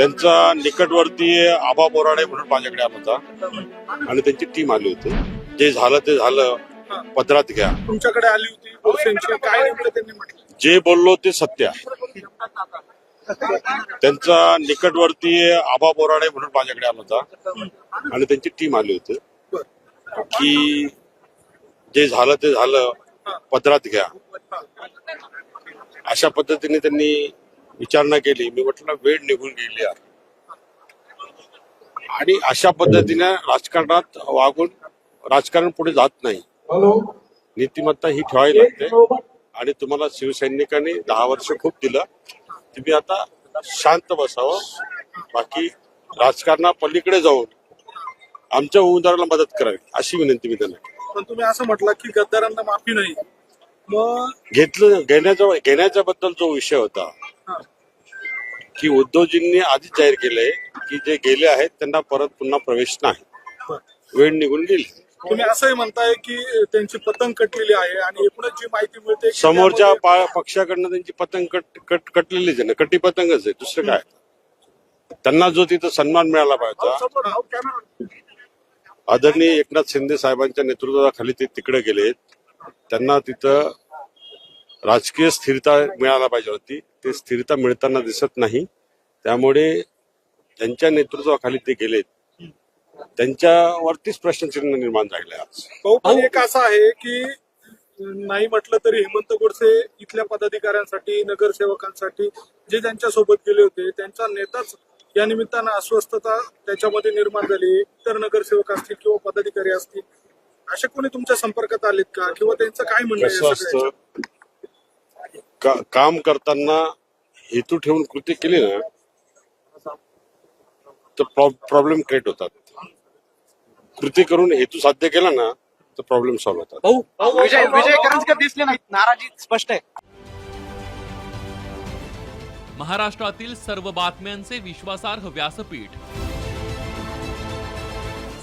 त्यांचा निकटवर्ती आबा बोराडे म्हणून माझ्याकडे आला होता. आणि त्यांची टीम आली होती. जे झालं ते झालं. पदरात घ्या. तुमच्याकडे आली होती. काय जे बोललो ते सत्य आहे. त्यांचा निकटवर्ती आबा बोराडे म्हणून माझ्याकडे आला होता. आणि त्यांची टीम आली होती. की जे झालं ते झालं. पदरात घ्या. अशा पद्धतीने त्यांनी विचारणा केली मी म्हटलं वेळ निघून गेली आहे. आणि अशा पद्धतीने राजकारणात वागून राजकारण पुढे जात नाही. नीतिमत्ता ही ठेवावी लागते. आणि तुम्हाला शिवसैनिकांनी दहा वर्ष खूप दिलं. तुम्ही आता शांत बसावं. बाकी राजकारणा पलीकडे जाऊन आमच्या उमेदवाराला मदत करावी अशी विनंती मी त्यांना. पण तुम्ही असं म्हटलं की गद्दारांना माफी नाही. मग घेतलं घेण्याच्या घेण्याच्या बद्दल जो विषय होता की उद्धवजींनी आधीच जाहीर केलंय की जे गेले आहेत त्यांना परत पुन्हा प्रवेश नाही. वेळ निघून गेली. तुम्ही असंही म्हणताय की त्यांची पतंग कटलेली आहे आणि एकूणच जी माहिती मिळते समोरच्या पक्षाकडनं त्यांची पतंग कट कट कटलेलीच आहे ना. कटी पतंगच आहे. दुसरं काय? त्यांना जो तिथं सन्मान मिळाला पाहिजे. आदरणीय एकनाथ शिंदे साहेबांच्या नेतृत्वाखाली ते तिकडे गेलेत. त्यांना तिथं राजकीय स्थिरता मिळायला पाहिजे होती. ते स्थिरता मिळताना दिसत नाही. त्यामुळे त्यांच्या नेतृत्वाखाली ते गेलेत. त्यांच्यावरतीच प्रश्नचिन्ह निर्माण झाले आज भाऊ पण एक असं आहे की नाही म्हटलं तरी हेमंत गोडसे इथल्या पदाधिकाऱ्यांसाठी नगरसेवकांसाठी जे त्यांच्यासोबत गेले होते त्यांचा नेताच या निमित्तानं अस्वस्थता त्याच्यामध्ये निर्माण झाली. इतर नगरसेवक असतील किंवा पदाधिकारी असतील असे कोणी तुमच्या संपर्कात आलेत का? किंवा त्यांचं काय म्हणणं आहे कसं या असतं सगळ्याच्यात? का- काम करताना हेतू ठेवून कृती केली ना तर प्रॉब्लेम क्रिएट होतात. कृती करून हेतू साध्य केला ना तर प्रॉब्लेम सॉल्व्ह होतात. भाऊ विजय विजय करंजकर दिसले नाहीत. नाराजी स्पष्ट आहे. महाराष्ट्रातील सर्व बातम्यांचे विश्वासार्ह व्यासपीठ.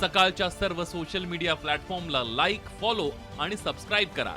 सकाळच्या सर्व सोशल मीडिया प्लॅटफॉर्मला लाईक फॉलो आणि सबस्क्राईब करा.